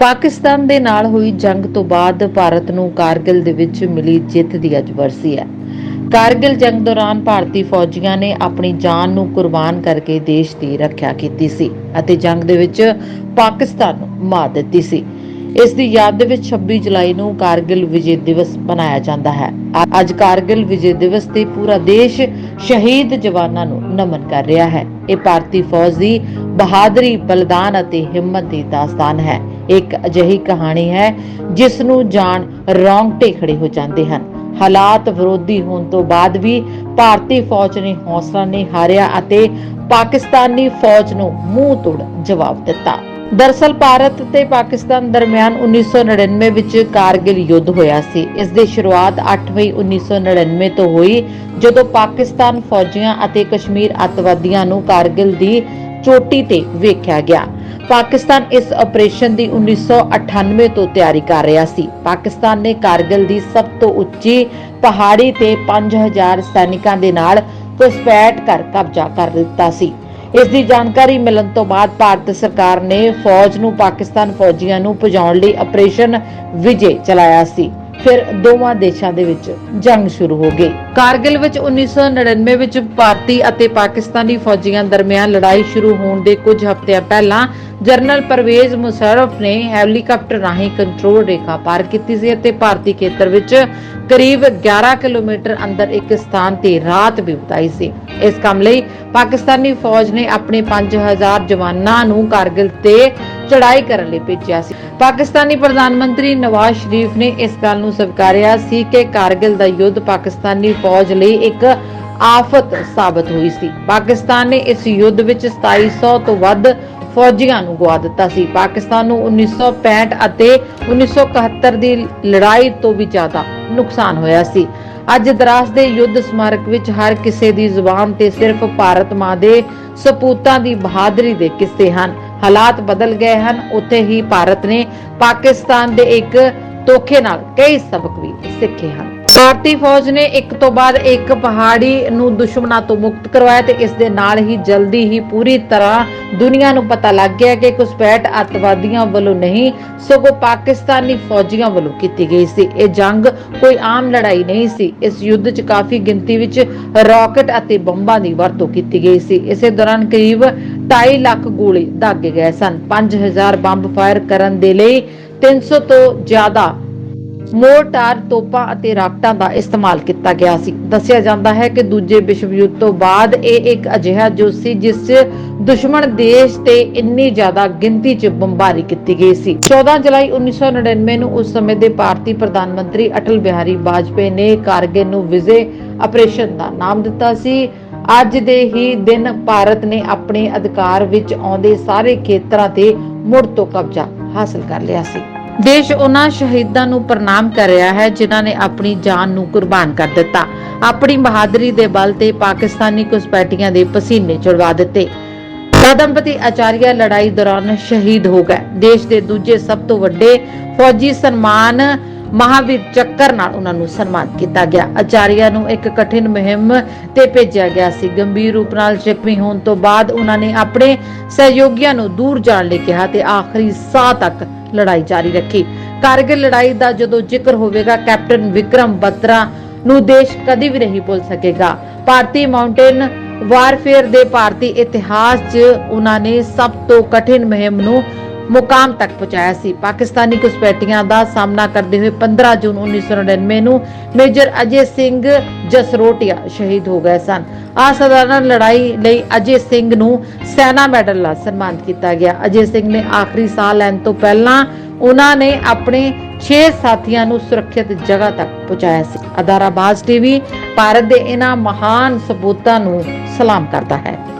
ਪਾਕਿਸਤਾਨ ਦੇ ਨਾਲ ਹੋਈ ਜੰਗ ਤੋਂ ਬਾਅਦ ਭਾਰਤ ਨੂੰ ਕਾਰਗਿਲ ਦੇ ਵਿੱਚ ਮਿਲੀ ਜਿੱਤ ਦੀ ਅੱਜ ਵਰਸੀ ਹੈ। ਕਾਰਗਿਲ ਜੰਗ ਦੌਰਾਨ ਭਾਰਤੀ ਫੌਜੀਆਂ ਨੇ ਆਪਣੀ ਜਾਨ ਨੂੰ ਕੁਰਬਾਨ ਕਰਕੇ ਦੇਸ਼ ਦੀ ਰੱਖਿਆ ਕੀਤੀ ਸੀ ਅਤੇ ਜੰਗ ਦੇ ਵਿੱਚ ਪਾਕਿਸਤਾਨ ਨੂੰ ਮਾਤ ਦਿੱਤੀ ਸੀ। ਇਸ ਦੀ ਯਾਦ ਦੇ ਵਿੱਚ 26 ਜੁਲਾਈ ਨੂੰ ਕਾਰਗਿਲ ਵਿਜੇ ਦਿਵਸ ਮਨਾਇਆ ਜਾਂਦਾ ਹੈ। ਅੱਜ ਕਾਰਗਿਲ ਵਿਜੇ ਦਿਵਸ ਤੇ ਪੂਰਾ ਦੇਸ਼ ਸ਼ਹੀਦ ਜਵਾਨਾਂ ਨੂੰ ਨਮਨ ਕਰ ਰਿਹਾ ਹੈ। ਇਹ ਭਾਰਤੀ ਫੌਜ ਦੀ ਬਹਾਦਰੀ, ਬਲੀਦਾਨ ਅਤੇ ਹਿੰਮਤ ਦੀ ਦਾਸਤਾਨ ਹੈ। ਇੱਕ ਅਜਿਹੀ ਕਹਾਣੀ ਹੈ ਜਿਸ ਨੂੰ ਜਾਣ ਰੌਂਗਟੇ ਖੜੇ ਹੋ ਜਾਂਦੇ ਹਨ। ਹਾਲਾਤ ਵਿਰੋਧੀ ਹੋਣ ਤੋਂ ਬਾਅਦ ਵੀ ਭਾਰਤੀ ਫੌਜ ਨੇ ਹੌਸਲਾ ਨਹੀਂ ਹਾਰਿਆ ਅਤੇ ਪਾਕਿਸਤਾਨੀ ਫੌਜ ਨੂੰ ਮੂੰਹ ਤੋੜ ਜਵਾਬ ਦਿੱਤਾ। ਦਰਸਲ ਭਾਰਤ ਤੇ ਪਾਕਿਸਤਾਨ ਦਰਮਿਆਨ 1999 ਵਿੱਚ ਕਾਰਗਿਲ ਯੁੱਧ ਹੋਇਆ ਸੀ। ਇਸ ਦੀ ਸ਼ੁਰੂਆਤ 8 ਮਈ 1999 ਤੋਂ ਹੋਈ, ਜਦੋਂ ਪਾਕਿਸਤਾਨ ਫੌਜੀਆਂ ਅਤੇ ਕਸ਼ਮੀਰ ਅੱਤਵਾਦੀਆਂ ਨੂੰ ਕਾਰਗਿਲ ਦੀ ਚੋਟੀ ਤੇ ਵੇਖਿਆ ਗਿਆ। ਪਾਕਿਸਤਾਨ ਇਸ ਆਪਰੇਸ਼ਨ ਦੀ 1998 ਤੋਂ ਤਿਆਰੀ ਕਰ ਰਿਹਾ ਸੀ। ਪਾਕਿਸਤਾਨ ਨੇ ਕਾਰਗਿਲ ਦੀ ਸਭ ਤੋਂ ਉੱਚੀ ਪਹਾੜੀ ਤੇ 5000 ਸੈਨਿਕਾਂ ਦੇ ਨਾਲ ਘੁਸਪੈਠ ਕਰ ਕਬਜ਼ਾ ਕਰ ਲਿੱਤਾ ਸੀ। ਇਸ ਦੀ ਜਾਣਕਾਰੀ ਮਿਲਣ ਤੋਂ ਬਾਅਦ ਭਾਰਤ ਸਰਕਾਰ ਨੇ ਫੌਜ ਨੂੰ ਪਾਕਿਸਤਾਨ ਫੌਜੀਆਂ ਨੂੰ ਭਜਾਉਣ ਲਈ ਆਪਰੇਸ਼ਨ ਵਿਜੇ ਚਲਾਇਆ ਸੀ। ਫਿਰ ਦੋਵਾਂ ਦੇਸ਼ਾਂ ਦੇ ਵਿੱਚ ਜੰਗ ਸ਼ੁਰੂ ਹੋ ਗਈ। ਕਾਰਗਿਲ ਵਿੱਚ 1999 ਵਿੱਚ ਭਾਰਤੀ ਅਤੇ ਪਾਕਿਸਤਾਨੀ ਫੌਜੀਆਂ ਦਰਮਿਆਨ ਲੜਾਈ ਸ਼ੁਰੂ ਹੋਣ ਦੇ ਕੁਝ ਹਫ਼ਤਿਆਂ ਪਹਿਲਾਂ ਜਨਰਲ ਪਰਵੇਜ਼ ਮੁਸ਼ਰਫ ਨੇ ਹੈਲੀਕਾਪਟਰ ਰਾਹੀਂ ਕੰਟਰੋਲ ਰੇਖਾ ਪਾਰ ਕੀਤੀ ਸੀ ਅਤੇ ਭਾਰਤੀ ਖੇਤਰ ਵਿੱਚ ਕਰੀਬ 11 ਕਿਲੋਮੀਟਰ ਅੰਦਰ ਇੱਕ ਸਥਾਨ ਤੇ ਰਾਤ ਵੀ ਬਿਤਾਈ ਸੀ। ਇਸ ਕੰਮ ਲਈ ਪਾਕਿਸਤਾਨੀ ਫੌਜ ਨੇ ਆਪਣੇ 5000 ਜਵਾਨਾਂ ਨੂੰ ਕਾਰਗਿਲ ਤੇ ਚੜਾਈ ਕਰਨ ਲਈ ਭੇਜਿਆ ਸੀ। ਪਾਕਿਸਤਾਨੀ ਪ੍ਰਧਾਨ ਮੰਤਰੀ ਨਵਾਜ਼ ਸ਼ਰੀਫ ਨੇ ਇਸ ਗੱਲ ਨੂੰ ਸਵੀਕਾਰਿਆ ਸੀ ਕਿ ਕਾਰਗਿਲ ਦਾ ਯੁੱਧ ਪਾਕਿਸਤਾਨੀ ਫੌਜ ਲਈ ਇੱਕ ਆਫਤ ਸਾਬਤ ਹੋਈ ਸੀ। ਪਾਕਿਸਤਾਨ ਨੇ ਇਸ ਯੁੱਧ ਵਿੱਚ 2700 ਤੋਂ ਵੱਧ ਫੌਜੀਆਂ ਨੂੰ ਗਵਾ ਦਿੱਤਾ ਸੀ। ਪਾਕਿਸਤਾਨ ਨੂੰ 1965 ਅਤੇ 1971 ਦੀ ਲੜਾਈ ਤੋਂ ਵੀ ਜ਼ਿਆਦਾ ਨੁਕਸਾਨ ਹੋਇਆ ਸੀ। ਅੱਜ ਦਰਾਸ ਦੇ ਯੁੱਧ ਸਮਾਰਕ ਵਿੱਚ ਹਰ ਕਿਸੇ ਦੀ ਜ਼ੁਬਾਨ ਤੇ ਸਿਰਫ ਭਾਰਤ ਮਾਂ ਦੇ ਸਪੂਤਾਂ ਦੀ ਬਹਾਦਰੀ ਦੇ ਕਿੱਸੇ ਹਨ। ਹਾਲਾਤ ਬਦਲ ਗਏ ਹਨ। ਉੱਥੇ ਹੀ ਭਾਰਤ ਨੇ ਪਾਕਿਸਤਾਨ ਦੇ ਇੱਕ ਧੋਖੇ ਨਾਲ ਕਈ ਸਬਕ ਵੀ ਸਿੱਖੇ ਹਨ। ਭਾਰਤੀ ਫੌਜ ਨੇ ਇੱਕ ਤੋਂ ਬਾਅਦ ਇੱਕ ਪਹਾੜੀ ਨੂੰ ਦੁਸ਼ਮਣਾਂ ਤੋਂ ਮੁਕਤ ਕਰਵਾਇਆ ਤੇ ਇਸ ਦੇ ਨਾਲ ਹੀ ਜਲਦੀ ਹੀ ਪੂਰੀ ਤਰ੍ਹਾਂ ਦੁਨੀਆ ਨੂੰ ਪਤਾ ਲੱਗ ਗਿਆ ਕਿ ਘੁਸਪੈਠ ਅੱਤਵਾਦੀਆਂ ਵੱਲੋਂ ਨਹੀਂ, ਸਗੋਂ ਪਾਕਿਸਤਾਨੀ ਫੌਜੀਆਂ ਵੱਲੋਂ ਕੀਤੀ ਗਈ ਸੀ। ਇਹ ਜੰਗ ਕੋਈ ਆਮ ਲੜਾਈ ਨਹੀਂ ਸੀ। ਇਸ ਯੁੱਧ 'ਚ ਕਾਫੀ ਗਿਣਤੀ ਵਿੱਚ ਰਾਕਟ ਅਤੇ ਬੰਬਾਂ ਦੀ ਵਰਤੋਂ ਕੀਤੀ ਗਈ ਸੀ। ਇਸੇ ਦੌਰਾਨ ਕਰੀਬ 2.5 ਲੱਖ ਗੋਲੇ ਦਾਗੇ ਗਏ ਸਨ। 5000 ਬੰਬ ਫਾਇਰ ਕਰਨ ਦੇ ਲਈ 300 ਤੋਂ ਜ਼ਿਆਦਾ ਮੋਰਟਾਰ ਤੋਪਾਂ ਅਤੇ ਰਾਕਟਾਂ ਦਾ ਇਸਤੇਮਾਲ ਕੀਤਾ ਗਿਆ ਸੀ। ਦੱਸਿਆ ਜਾਂਦਾ ਹੈ ਕਿ ਦੂਜੇ ਵਿਸ਼ਵ ਯੁੱਧ ਤੋਂ ਬਾਅਦ ਇਹ ਇੱਕ ਅਜਿਹਾ ਜੁੱਧ ਸੀ ਜਿਸ 'ਚ ਦੁਸ਼ਮਣ ਦੇਸ਼ ਤੇ ਇੰਨੀ ਜ਼ਿਆਦਾ ਗਿਣਤੀ 'ਚ ਬੰਬਾਰੀ ਕੀਤੀ ਗਈ ਸੀ। 14 ਜੁਲਾਈ 1999 ਨੂੰ ਉਸ ਸਮੇਂ ਦੇ ਭਾਰਤੀ ਪ੍ਰਧਾਨ ਮੰਤਰੀ ਅਟਲ ਬਿਹਾਰੀ ਵਾਜਪੇਈ ਨੇ ਕਾਰਗਿਲ ਨੂੰ ਵਿਜੇ ਆਪਰੇਸ਼ਨ ਦਾ ਨਾਮ ਦਿੱਤਾ ਸੀ। ਅੱਜ ਦੇ ਹੀ ਦਿਨ ਭਾਰਤ ਨੇ ਆਪਣੇ ਅਧਿਕਾਰ ਵਿੱਚ ਆਉਂਦੇ ਸਾਰੇ ਖੇਤਰਾਂ ਤੇ ਮੁੜ ਤੋਂ ਕਬਜ਼ਾ ਹਾਸਲ ਕਰ ਲਿਆ ਸੀ। ਦੇਸ਼ ਉਹਨਾਂ ਸ਼ਹੀਦਾਂ ਨੂੰ ਪ੍ਰਣਾਮ ਕਰ ਰਿਹਾ ਹੈ ਜਿਨ੍ਹਾਂ ਨੇ ਆਪਣੀ ਜਾਨ ਨੂੰ ਕੁਰਬਾਨ ਕਰ ਦਿੱਤਾ। ਆਪਣੀ ਬਹਾਦਰੀ ਦੇ ਬਲ ਤੇ ਪਾਕਿਸਤਾਨੀ ਘੁਸਪੈਠੀਆਂ ਦੇ ਪਸੀਨੇ ਚੜਵਾ ਦਿੱਤੇ। ਪਦਮਪਤੀ ਆਚਾਰੀਆ ਲੜਾਈ ਦੌਰਾਨ ਸ਼ਹੀਦ ਹੋ ਗਏ। ਦੇਸ਼ ਦੇ ਦੂਜੇ ਸਭ ਤੋਂ ਵੱਡੇ ਫੌਜੀ ਸਨਮਾਨ ਮਹਾਵੀਰ ਚੱਕਰ ਨਾਲ ਉਹਨਾਂ ਨੂੰ ਸਨਮਾਨਿਤ ਕੀਤਾ ਗਿਆ। ਆਚਾਰੀਆ ਨੂੰ ਇੱਕ ਕਠਿਨ ਮੁਹਿੰਮ ਤੇ ਭੇਜਿਆ ਗਿਆ ਸੀ। ਗੰਭੀਰ ਰੂਪ ਨਾਲ ਜ਼ਖਮੀ ਹੋਣ ਤੋਂ ਬਾਅਦ ਉਹਨਾਂ ਨੇ ਆਪਣੇ ਸਹਿਯੋਗੀਆਂ ਨੂੰ ਦੂਰ ਜਾਣ ਲਈ ਕਿਹਾ ਤੇ ਆਖਰੀ ਸਾਹ ਤੱਕ ਲੜਾਈ ਜਾਰੀ ਰੱਖੀ। ਕਾਰਗਿਲ ਲੜਾਈ ਦਾ ਜਦੋਂ ਜ਼ਿਕਰ ਹੋਵੇਗਾ, ਕੈਪਟਨ ਵਿਕਰਮ ਬਤਰਾ ਨੂੰ ਦੇਸ਼ ਕਦੀ ਵੀ ਨਹੀਂ ਭੁੱਲ ਸਕੇਗਾ। ਭਾਰਤੀ ਮਾਊਂਟੇਨ ਵਾਰਫੇਅਰ ਦੇ ਭਾਰਤੀ ਇਤਿਹਾਸ 'ਚ ਉਹਨਾਂ ਨੇ ਸਭ ਤੋਂ ਕਠਿਨ ਮੁਹਿੰਮ ਨੂੰ ਮੁਕਾਮ ਤੱਕ ਪਹੁੰਚਾਇਆ ਸੀ। ਪਾਕਿਸਤਾਨੀ ਘੁਸਪੈਠੀਆਂ ਦਾ ਸਾਹਮਣਾ ਕਰਦੇ ਹੋਏ 15 ਜੂਨ 1999 ਨੂੰ ਮੇਜਰ ਅਜੇ ਸਿੰਘ ਜਸਰੋਟਿਆ ਸ਼ਹੀਦ ਹੋ ਗਏ ਸਨ। ਅਸਾਧਾਰਨ ਲੜਾਈ ਲਈ ਅਜੇ ਸਿੰਘ ਨੂੰ ਸੈਨਾ ਮੈਡਲ ਨਾਲ ਸਨਮਾਨਿਤ ਕੀਤਾ ਗਿਆ। ਅਜੇ ਸਿੰਘ ਨੇ ਆਖਰੀ ਸਾਹ ਲੈਣ ਤੋਂ ਪਹਿਲਾਂ ਉਹਨਾਂ ਨੇ ਆਪਣੇ 6 ਸਾਥੀਆਂ ਨੂੰ ਸੁਰੱਖਿਅਤ ਜਗ੍ਹਾ ਤੱਕ ਪਹੁੰਚਾਇਆ ਸੀ। ਅਦਾਰਾ ਬਾਜ਼ ਟੀਵੀ ਭਾਰਤ ਦੇ ਇਹਨਾਂ ਮਹਾਨ ਸਬੂਤਾਂ ਨੂੰ ਸਲਾਮ ਕਰਦਾ ਹੈ।